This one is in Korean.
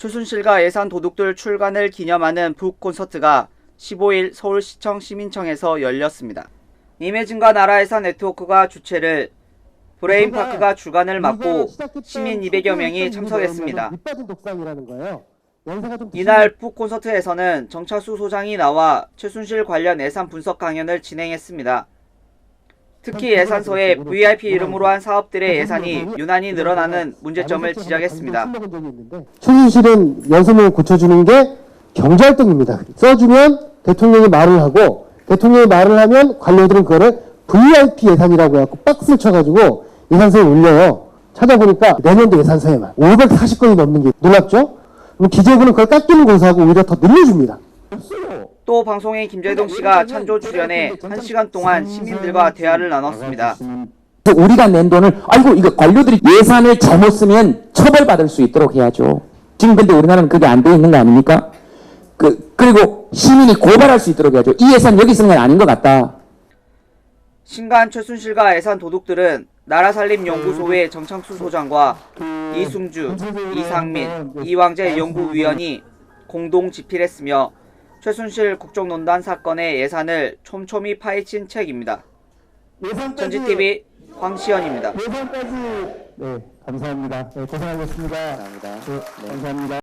최순실과 예산 도둑들 출간을 기념하는 북 콘서트가 15일 서울시청 시민청에서 열렸습니다. 이매진과 나라예산 네트워크가 주최를 브레인파크가 주관을 맡고 시민 200여 명이 참석했습니다. 이날 북 콘서트에서는 정차수 소장이 나와 최순실 관련 예산 분석 강연을 진행했습니다. 특히 예산서에 VIP 이름으로 한 사업들의 예산이 유난히 늘어나는 문제점을 지적했습니다. 최순실은 연금을 고쳐주는 게 경제활동입니다. 써주면 대통령이 말을 하고 대통령이 말을 하면 관료들은 그거를 VIP 예산이라고 해갖고 박스를 쳐가지고 예산서에 올려요. 찾아보니까 내년도 예산서에만 540건이 넘는 게 놀랍죠? 그럼 기재부는 그걸 깎이는 고사하고 오히려 더 늘려줍니다. 또 방송인 김재동 씨가 찬조 출연해 1시간 동안 시민들과 대화를 나눴습니다. 그래서 우리가 낸 돈을 아이고 이거 관료들이 예산을 잘못 쓰면 처벌받을 수 있도록 해야죠. 지금 근데 우리나라는 그게 안 돼 있는 거 아닙니까? 그 그리고 시민이 고발할 수 있도록 해야죠. 이 예산 여기 쓰는 건 아닌 것 같다. 신간 최순실과 예산 도둑들은 나라살림연구소의 정창수 소장과 이승주, 이상민, 이왕재 연구위원이 공동 집필했으며 최순실 국정농단 사건의 예산을 촘촘히 파헤친 책입니다. 전지TV 황시연입니다. 예산까지 네 감사합니다. 네, 고생하셨습니다. 감사합니다. 감사합니다.